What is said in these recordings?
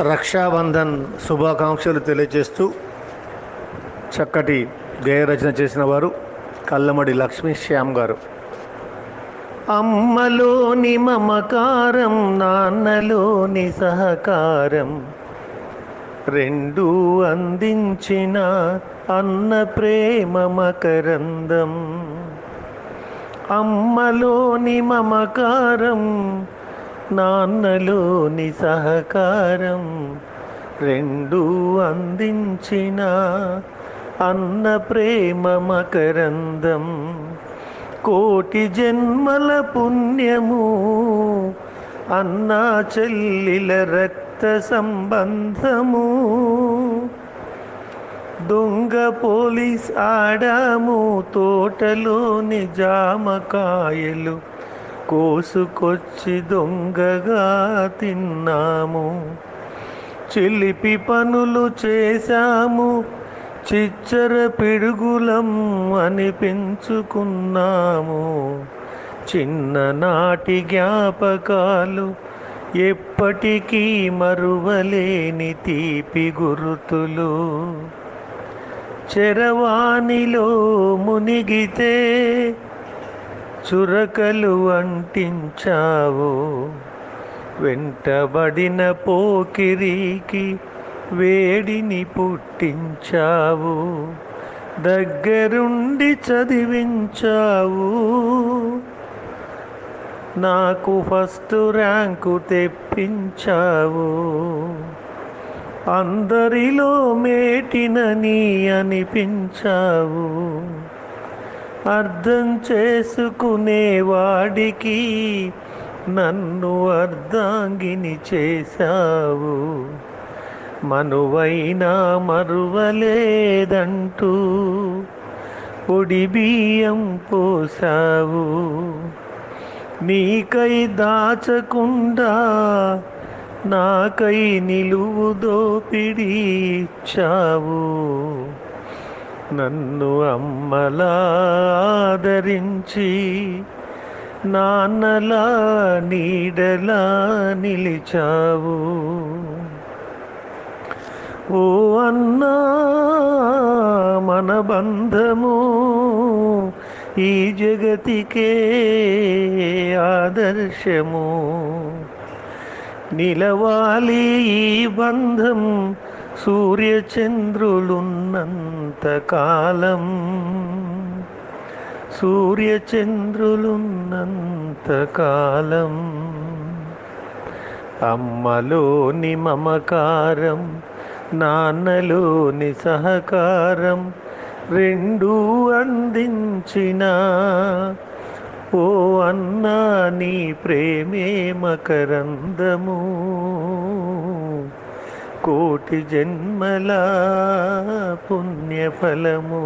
రక్షాబంధన్ శుభాకాంక్షలు తెలియజేస్తూ చక్కటి గేయరచన చేసిన వారు కల్లమడి లక్ష్మీ శ్యామ్ గారు. అమ్మలోని మమకారం నాన్నలోని సహకారం రెండు అందించిన అన్న ప్రేమ మకరందం. అమ్మలోని మమకారం నాన్నలోని సహకారం రెండు అందించిన అన్న ప్రేమ మకరందం. కోటి జన్మల పుణ్యము అన్నా చెల్లిల రక్త సంబంధము. దొంగ పోలీస్ ఆడాము తోటలోని జామకాయలు కోసుకొచ్చి దొంగగా తిన్నాము. చిలిపి పనులు చేశాము. చిచ్చర పిడుగులం అనిపించుకున్నాము చిన్ననాటి జ్ఞాపకాలు ఎప్పటికీ మరువలేని తీపి గుర్తులు. చెరవాణిలో మునిగితే చురకలు అంటించావు. వెంటబడిన పోకిరికి వేడిని పుట్టించావు. దగ్గరుండి చదివించావు. నాకు ఫస్ట్ ర్యాంకు తెప్పించావు. అందరిలో మేటినని అనిపించావు. అర్థం చేసుకునేవాడికి నన్ను అర్ధాంగిని చేశావు. మనువైనా మరువలేదంటూ పొడి బియ్యం పోసావు నీకై దాచకుండా నాకై నిలువు దోపిడీ ఇచ్చావు నన్ను అమ్మలా ఆదరించి నాన్నలా నీడలా నిలిచావు. ఓ అన్నా మన బంధము ఈ జగతికే ఆదర్శము. నిలవాలి ఈ బంధం సూర్యచంద్రులున్నంత కాలం సూర్యచంద్రులున్నంత కాలం అమ్మలోని మమకారం నాన్నలోని సహకారం రెండూ అందించిన ఓ అన్నా నీ ప్రేమే మకరందము. కోటి జన్మల పుణ్యఫలము.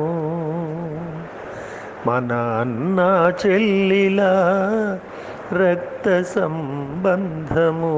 మన అన్న చెల్లిల రక్త సంబంధము.